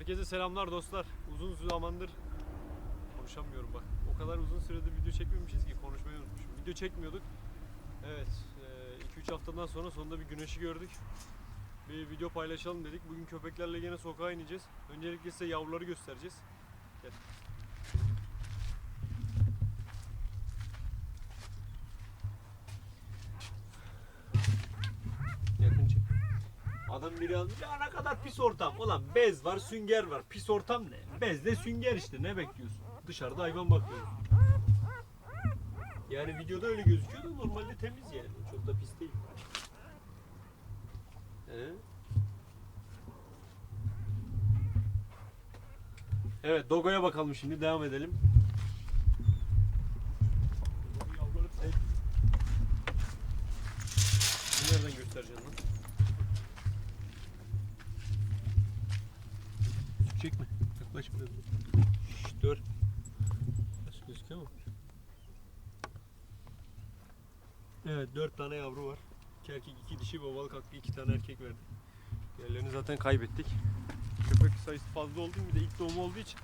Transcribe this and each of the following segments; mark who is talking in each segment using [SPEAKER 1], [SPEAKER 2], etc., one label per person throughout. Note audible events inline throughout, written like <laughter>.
[SPEAKER 1] Herkese selamlar dostlar. Uzun zamandır konuşamıyorum bak. O kadar uzun süredir video çekmemişiz ki konuşmayı unutmuşum. Video çekmiyorduk. Evet, 2-3 haftadan sonra sonunda bir güneşi gördük. Bir video paylaşalım dedik. Bugün köpeklerle yine sokağa ineceğiz. Öncelikle size yavruları göstereceğiz. Gel. Yakın çek. Adam biri almış ya ne kadar pis ortam. Ulan bez var sünger var. Pis ortam ne? Bezle sünger işte ne bekliyorsun? Dışarıda hayvan bakıyoruz. Yani videoda öyle gözüküyor da normalde temiz yani. Çok da pis değil. Evet Dogo'ya bakalım şimdi devam edelim. Dogo yavruları tek. Bunu Nereden göstereceğim lan? Çekme. Yaklaş biraz. Şşş dur. Nasıl gözüküyor mu? Evet dört tane yavru var. İki erkek iki dişi babalık hakkı iki tane erkek verdi. Diğerlerini zaten kaybettik. Köpek sayısı fazla oldu bir de ilk doğum olduğu için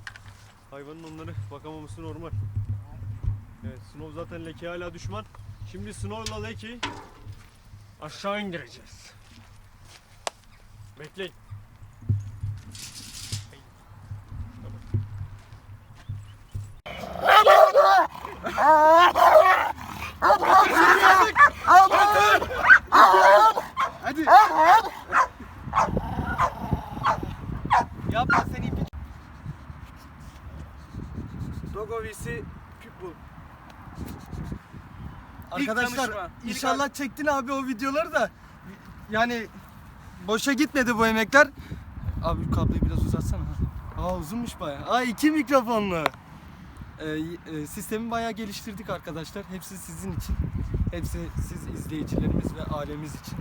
[SPEAKER 1] hayvanın onları bakamaması normal. Evet Snow zaten leke hala düşman. Şimdi Snow'la lekeyi aşağı indireceğiz. Bekleyin. <laughs>
[SPEAKER 2] Hadi. Yapma sen ipi. Dogovisi Pitbull.
[SPEAKER 3] Arkadaşlar
[SPEAKER 2] tanışma, ilk
[SPEAKER 3] inşallah çektin abi o videoları da yani boşa gitmedi bu emekler. Abi kabloyu biraz uzatsana. Aa uzunmuş bayağı. Aa iki mikrofonlu. Ee, e, sistemi bayağı geliştirdik arkadaşlar. Hepsi sizin için. Hepsi siz izleyicilerimiz ve ailemiz için.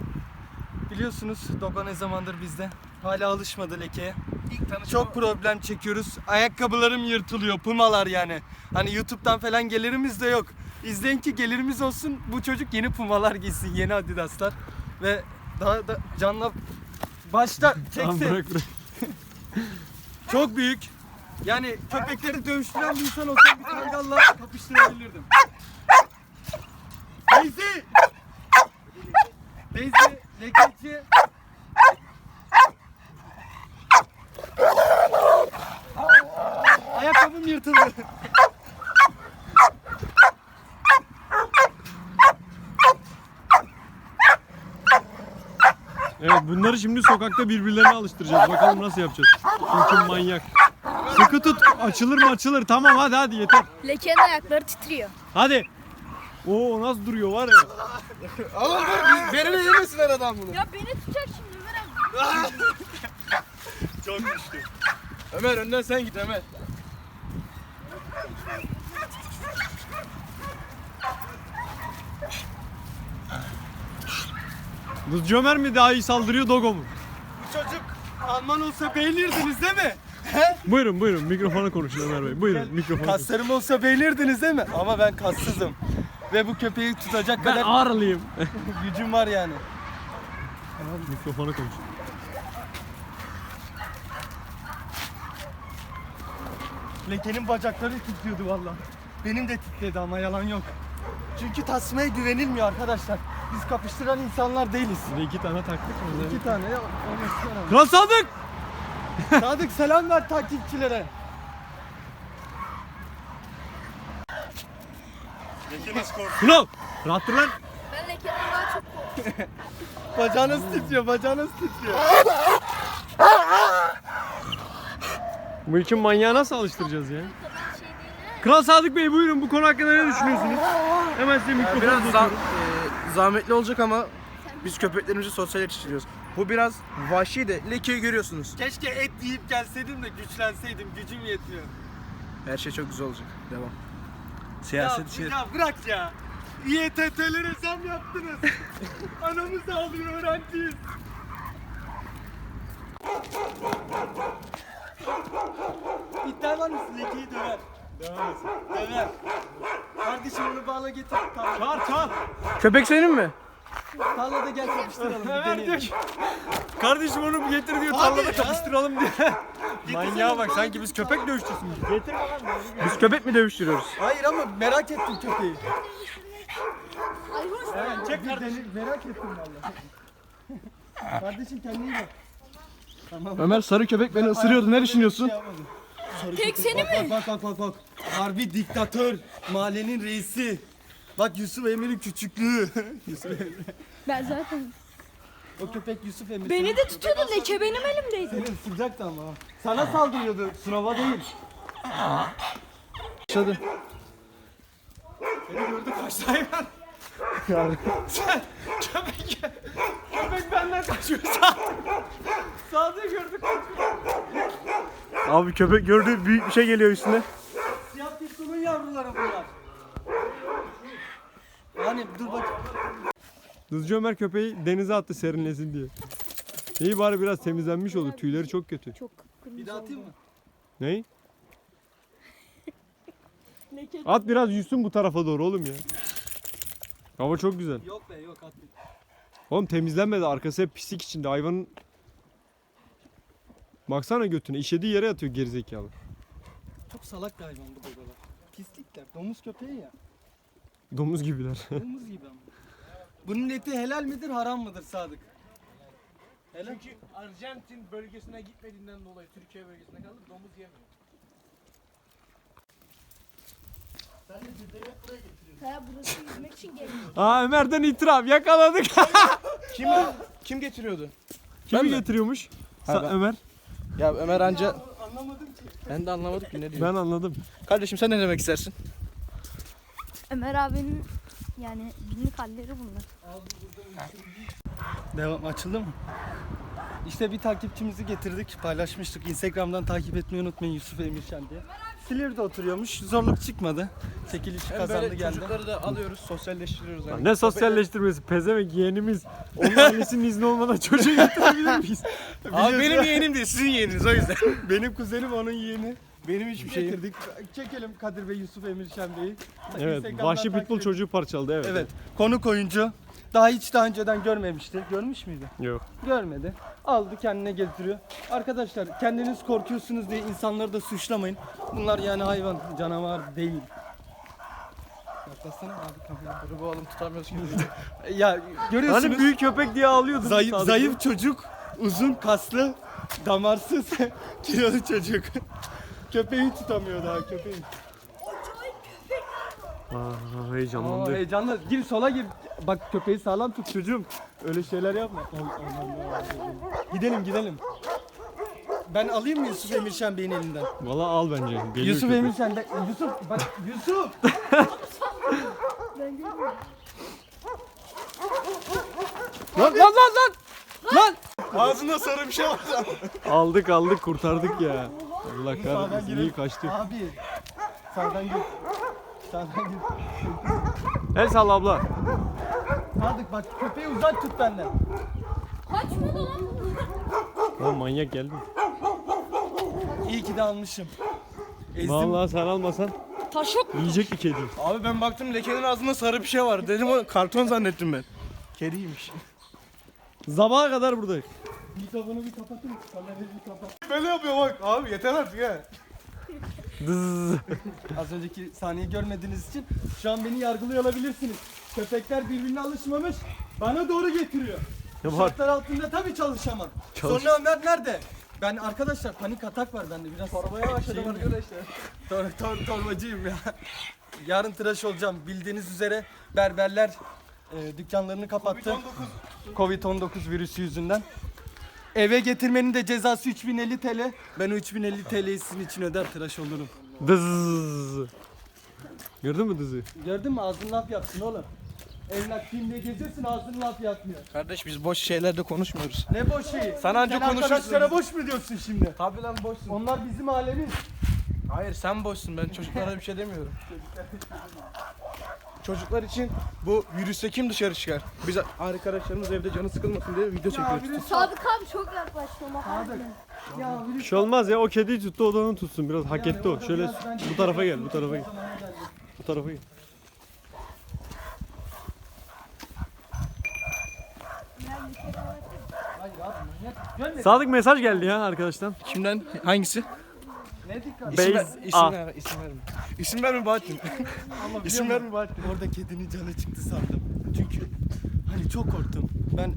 [SPEAKER 3] Biliyorsunuz Dogo ne zamandır bizde. Hala alışmadı lekeye.
[SPEAKER 2] İlk tanışma.
[SPEAKER 3] Çok problem çekiyoruz. Ayakkabılarım yırtılıyor. Pumalar yani. Hani YouTube'dan falan gelirimiz de yok. İzleyin ki gelirimiz olsun. Bu çocuk yeni pumalar giysin. Yeni Adidas'lar. Ve daha da canla başta
[SPEAKER 1] Tamam
[SPEAKER 3] çekse
[SPEAKER 1] bırak bırak.
[SPEAKER 3] çok büyük. Yani köpekleri dövüştüren bir insan olsam bir kangalla kapıştırabilirdim. Daisy! Daisy, lekeci. Ayakkabım yırtıldı.
[SPEAKER 1] Evet bunları şimdi sokakta birbirlerine alıştıracağız. Bakalım nasıl yapacağız. Çünkü manyak. Sıkı tut. Açılır mı açılır. Tamam hadi hadi yeter.
[SPEAKER 4] Leke'nin ayakları titriyor.
[SPEAKER 1] Hadi. Oo nasıl duruyor var ya.
[SPEAKER 3] Oğlum dur, verene yemesinler adam bunu.
[SPEAKER 4] Ya beni tutacak şimdi Ömer abi.
[SPEAKER 1] Çok güçlü.
[SPEAKER 3] Ömer önden sen git Ömer.
[SPEAKER 1] Bu Cömer mi daha iyi saldırıyor Dogo mu?
[SPEAKER 3] Bu çocuk Alman olsa beğenirdiniz değil mi?
[SPEAKER 1] Buyurun buyurun mikrofona konuşun Ömer Bey. Buyurun mikrofona konuşun.
[SPEAKER 3] Kaslarım olsa beğenirdiniz değil mi? Ama ben kassızım. Ve bu köpeği tutacak
[SPEAKER 1] Ben
[SPEAKER 3] kadar
[SPEAKER 1] ağrılıyım. <laughs>
[SPEAKER 3] gücüm var yani.
[SPEAKER 1] mikrofona konuş.
[SPEAKER 3] Leke'nin bacakları titriyordu valla. Benim de titredi ama yalan yok. Çünkü tasmaya güvenilmiyor arkadaşlar. Biz kapıştıran insanlar değiliz.
[SPEAKER 1] De iki tane taktık mı?
[SPEAKER 3] İki tane ya.
[SPEAKER 1] Kral Sadık!
[SPEAKER 3] Sadık selam ver takipçilere.
[SPEAKER 1] Kral! Rahat dur lan.
[SPEAKER 4] Ben Leke'den daha çok korkuyorum. <laughs>
[SPEAKER 3] Bacağınız titriyor, bacağınız titriyor.
[SPEAKER 1] Bu için manyağı nasıl alıştıracağız ya?
[SPEAKER 4] Şey değil.
[SPEAKER 1] Kral Sadık Bey buyurun bu konu hakkında ne düşünüyorsunuz? Hemen size mikrofonu
[SPEAKER 2] Biraz
[SPEAKER 1] uzatıyorum.
[SPEAKER 2] e, zahmetli olacak ama biz köpeklerimizi sosyal yetiştiriyoruz. Bu biraz vahşi de lekeyi görüyorsunuz.
[SPEAKER 3] Keşke et yiyip gelseydim de güçlenseydim. Gücüm yetmiyor.
[SPEAKER 2] Her şey çok güzel olacak. Devam.
[SPEAKER 3] Ya,
[SPEAKER 2] Siyaset şey.
[SPEAKER 3] ya bırak ya. İETT'lere zam yaptınız. <laughs> Anamız ağlıyor öğrenciyiz. İddia var mısın? Lekeyi döver. Döver. Döver. Kardeşim onu bağla getir. Tamam.
[SPEAKER 1] Çağır çağır.
[SPEAKER 2] Köpek senin mi?
[SPEAKER 3] Tarlada gel kapıştıralım. bir deneyelim.
[SPEAKER 1] Kardeşim onu getir diyor tarlada kapıştıralım diye. <laughs> Manyağa bak sanki biz köpek dövüşçüsü müyüz? Getir bakalım.
[SPEAKER 2] Biz köpek mi dövüştürüyoruz?
[SPEAKER 3] Hayır ama merak ettim köpeği.
[SPEAKER 4] Ay hoş.
[SPEAKER 3] Evet, çek kardeşim. Merak ettim valla. Kardeşim kendine iyi bak. Tamam.
[SPEAKER 2] Ömer sarı köpek beni ısırıyordu. Ne düşünüyorsun?
[SPEAKER 3] Şey.
[SPEAKER 4] Tek seni mi?
[SPEAKER 3] Bak bak bak bak. Harbi diktatör. Mahallenin reisi. Bak Yusuf Emir'in küçüklüğü. <laughs> Yusuf Emir.
[SPEAKER 4] Ben zaten.
[SPEAKER 3] O köpek Yusuf Emir.
[SPEAKER 4] Beni de tutuyordu leke benim elimdeydi.
[SPEAKER 3] Seni ısıracaktı ama. Sana saldırıyordu. Sınava değil.
[SPEAKER 2] Başladı.
[SPEAKER 3] Seni gördü kaçtı hayvan. Sen köpek köpek benden kaçıyor sağ. Sağda gördük kaçıyor.
[SPEAKER 2] Abi köpek gördü büyük bir şey geliyor üstüne.
[SPEAKER 3] Siyah pistonun yavruları bunlar. Yani dur bak.
[SPEAKER 1] Dızcı Ömer köpeği denize attı serinlesin diye. İyi bari biraz temizlenmiş oldu. Tüyleri çok kötü.
[SPEAKER 4] Çok kıpkırmızı
[SPEAKER 3] Bir daha atayım mı?
[SPEAKER 1] Ney? <laughs>
[SPEAKER 4] Leke.
[SPEAKER 1] At biraz yüzsün bu tarafa doğru oğlum ya. Hava çok güzel.
[SPEAKER 3] Yok be yok at.
[SPEAKER 1] Oğlum temizlenmedi. Arkası hep pislik içinde. Hayvanın Baksana götüne. işediği yere yatıyor gerizekalı.
[SPEAKER 3] Çok salak bir hayvan bu dogalar. Pislikler. Domuz köpeği ya.
[SPEAKER 1] Domuz gibiler.
[SPEAKER 3] Domuz gibi ama. Bunun eti helal midir haram mıdır Sadık? Helal.
[SPEAKER 2] Çünkü Arjantin bölgesine gitmediğinden dolayı Türkiye bölgesine kaldı domuz yemiyor.
[SPEAKER 4] Kaya burası yüzmek için geliyor.
[SPEAKER 1] Aa Ömer'den itiraf yakaladık. <laughs>
[SPEAKER 2] Kim kim getiriyordu?
[SPEAKER 1] Kimi
[SPEAKER 2] mi?
[SPEAKER 1] getiriyormuş?
[SPEAKER 2] Ha,
[SPEAKER 1] Sa-
[SPEAKER 2] ben.
[SPEAKER 1] Ömer.
[SPEAKER 2] Ya Ömer anca
[SPEAKER 3] Anlamadım ki.
[SPEAKER 2] ben de anlamadım ki ne diyor.
[SPEAKER 1] Ben anladım.
[SPEAKER 2] Kardeşim sen ne demek istersin?
[SPEAKER 4] Ömer abinin yani günlük halleri bunlar.
[SPEAKER 3] Devam açıldı mı? İşte bir takipçimizi getirdik, paylaşmıştık. Instagram'dan takip etmeyi unutmayın Yusuf Emirşen diye. Silivri'de oturuyormuş, zorluk çıkmadı. Çekiliş kazandı geldi.
[SPEAKER 2] çocukları da alıyoruz, sosyalleştiriyoruz. Yani.
[SPEAKER 1] Ne sosyalleştirmesi? Pezevenk yeğenimiz. Onun ailesinin izni olmadan çocuğu getirebilir miyiz?
[SPEAKER 2] Abi benim yeğenim değil, sizin yeğeniniz o yüzden. <laughs>
[SPEAKER 3] Benim kuzenim onun yeğeni.
[SPEAKER 2] Benim hiçbir şeyim.
[SPEAKER 3] Getirdik. Çekelim Kadir Bey, Yusuf Emirşen Bey'i.
[SPEAKER 1] Evet.
[SPEAKER 3] Instagram'dan
[SPEAKER 1] Vahşi
[SPEAKER 3] takip
[SPEAKER 1] pitbull çocuğu parçaladı. Evet.
[SPEAKER 3] Evet, konuk oyuncu. Daha hiç daha önceden görmemişti. Görmüş müydü?
[SPEAKER 1] Yok.
[SPEAKER 3] Görmedi. Aldı kendine getiriyor. Arkadaşlar kendiniz korkuyorsunuz diye insanları da suçlamayın. Bunlar yani hayvan, canavar değil. Yaklaşsana abi kameraya.
[SPEAKER 2] Dur bu oğlum tutamıyoruz ki. <laughs>
[SPEAKER 3] Ya görüyorsunuz
[SPEAKER 1] Hani büyük köpek diye ağlıyordun.
[SPEAKER 3] zayıf, zayıf çocuk, uzun kaslı, damarsız, <laughs> kilolu çocuk. Köpeği tutamıyor daha köpeği.
[SPEAKER 1] Aa,
[SPEAKER 3] Aa,
[SPEAKER 1] heyecanlandı.
[SPEAKER 3] heyecanlı. Gir sola gir. Bak köpeği sağlam tut çocuğum. Öyle şeyler yapma. Gidelim gidelim. Ben alayım mı Yusuf Emirşen Bey'in elinden?
[SPEAKER 1] Valla al bence. Geliyor
[SPEAKER 3] Yusuf
[SPEAKER 1] köpek.
[SPEAKER 3] Emirşen de Yusuf bak Yusuf. <laughs> lan lan lan lan. Lan.
[SPEAKER 2] Ağzında sarı bir <laughs> şey var.
[SPEAKER 1] Aldık aldık kurtardık ya. Allah kahretsin iyi kaçtı.
[SPEAKER 3] Abi. Sağdan git. Sağdan git.
[SPEAKER 1] El salla abla.
[SPEAKER 3] Sadık bak köpeği uzak tut benden.
[SPEAKER 4] Kaçmadı lan.
[SPEAKER 1] Oğlum manyak geldi.
[SPEAKER 3] İyi ki de almışım. Ezdim.
[SPEAKER 1] Vallahi sen almasan
[SPEAKER 4] Taş yok.
[SPEAKER 1] yiyecek bir kedi.
[SPEAKER 2] Abi ben baktım lekenin ağzında sarı bir şey var. Dedim o karton zannettim ben. Kediymiş.
[SPEAKER 1] Sabaha kadar buradayız.
[SPEAKER 3] Mikrofonu bir kapatın. Kamerayı bir kapat.
[SPEAKER 2] Böyle yapıyor bak. Abi yeter artık ya.
[SPEAKER 1] Dız.
[SPEAKER 3] Az önceki sahneyi görmediğiniz için şu an beni yargılıyor olabilirsiniz. Köpekler birbirine alışmamış. Bana doğru getiriyor.
[SPEAKER 1] Ne var?
[SPEAKER 3] Şartlar altında tabii çalışamam.
[SPEAKER 1] Çalış-
[SPEAKER 3] Sonra Ömer nerede? Ben arkadaşlar panik atak var bende biraz. Torbaya başladım arkadaşlar. Tor, tor, torbacıyım ya. Yarın tıraş olacağım. Bildiğiniz üzere berberler e, dükkanlarını kapattı. Covid-19 virüsü yüzünden. Eve getirmenin de cezası 3050 TL. Ben o 3050 TL'yi sizin için öder tıraş olurum.
[SPEAKER 1] Dız. Gördün mü dızı?
[SPEAKER 3] Gördün mü ağzın laf yapsın oğlum. Evlat film diye geziyorsun ağzın laf yapmıyor.
[SPEAKER 2] Kardeş biz boş şeylerde konuşmuyoruz.
[SPEAKER 3] Ne boş şeyi.
[SPEAKER 2] Sen anca
[SPEAKER 3] Sen
[SPEAKER 2] konuşursun.
[SPEAKER 3] arkadaşlara boş mu diyorsun şimdi?
[SPEAKER 2] Tabii lan boşsun.
[SPEAKER 3] Onlar bizim alemiz.
[SPEAKER 2] Hayır sen boşsun ben çocuklara bir şey demiyorum. <laughs> Çocuklar için bu virüste kim dışarı çıkar? Biz arkadaşlarımız evde canı sıkılmasın diye video çekiyoruz.
[SPEAKER 4] Sadık abi çok yaklaştı ama.
[SPEAKER 3] Sadık. Ya
[SPEAKER 1] Bir şey olmaz ya o kediyi tuttu o da onu tutsun biraz hak etti o. Şöyle bu tarafa gel bu tarafa gel. Bu tarafa gel. Sadık mesaj geldi ya arkadaştan.
[SPEAKER 2] Kimden? Hangisi?
[SPEAKER 3] Ne dikkat.
[SPEAKER 2] İsim, ver,
[SPEAKER 1] Beyz
[SPEAKER 2] isim
[SPEAKER 1] A.
[SPEAKER 2] verme, isim verme. İsim verme Bahattin. <laughs>
[SPEAKER 3] Ama
[SPEAKER 2] İsim verme? Bahattin.
[SPEAKER 3] Orada kedinin canı çıktı sandım. Çünkü hani çok korktum. Ben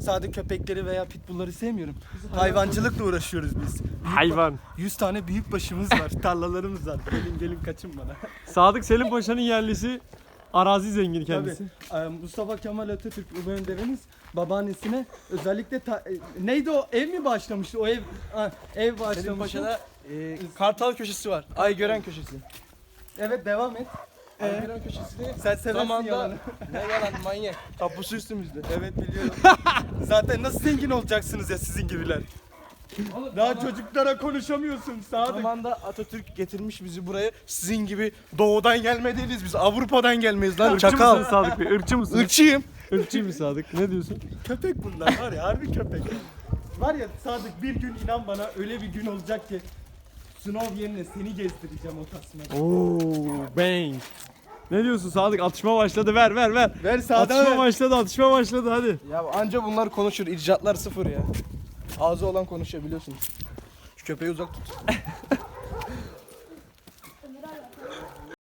[SPEAKER 3] sadece köpekleri veya pitbullları sevmiyorum. Hayvancılıkla uğraşıyoruz biz.
[SPEAKER 1] Hayvan.
[SPEAKER 3] 100 tane büyük başımız var, <laughs> tarlalarımız var. Gelin gelin kaçın bana.
[SPEAKER 1] Sadık Selim Paşa'nın yerlisi arazi zengini kendisi.
[SPEAKER 3] Tabii. Ee, Mustafa Kemal Atatürk Ulu Önderimiz babaannesine özellikle ta- e, neydi o ev mi başlamıştı? O ev ha, ev
[SPEAKER 2] Selim
[SPEAKER 3] başlamıştı.
[SPEAKER 2] Paşa'da e, kartal köşesi var. Ay gören köşesi.
[SPEAKER 3] Evet devam et.
[SPEAKER 2] Ay
[SPEAKER 3] Ee?
[SPEAKER 2] gören köşesini
[SPEAKER 3] Sen seversin
[SPEAKER 2] zamanda <laughs> ne yalan manyak. Tapusu üstümüzde.
[SPEAKER 3] Evet biliyorum. <laughs> Zaten nasıl zengin olacaksınız ya sizin gibiler. Daha çocuklara konuşamıyorsun Sadık.
[SPEAKER 2] Zamanda Atatürk getirmiş bizi buraya. Sizin gibi doğudan gelme değiliz biz. Avrupa'dan gelmeyiz lan.
[SPEAKER 1] Irkçı mısın. Sadık Bey? Irkçı mısın?
[SPEAKER 2] Irkçıyım.
[SPEAKER 1] Irkçı mı Sadık? Ne diyorsun?
[SPEAKER 3] Köpek bunlar var ya harbi köpek. Var ya Sadık bir gün inan bana öyle bir gün olacak ki Sınav yerine seni gezdireceğim o tasmayı.
[SPEAKER 1] Oo, bang. Ne diyorsun Sadık? Atışma başladı. Ver ver ver.
[SPEAKER 3] Ver Sadık'a
[SPEAKER 1] Atışma
[SPEAKER 3] ver.
[SPEAKER 1] başladı. Atışma başladı. Hadi.
[SPEAKER 2] Ya anca bunlar konuşur. İcatlar sıfır ya. Ağzı olan konuşabiliyorsun. Şu köpeği uzak tut. <laughs>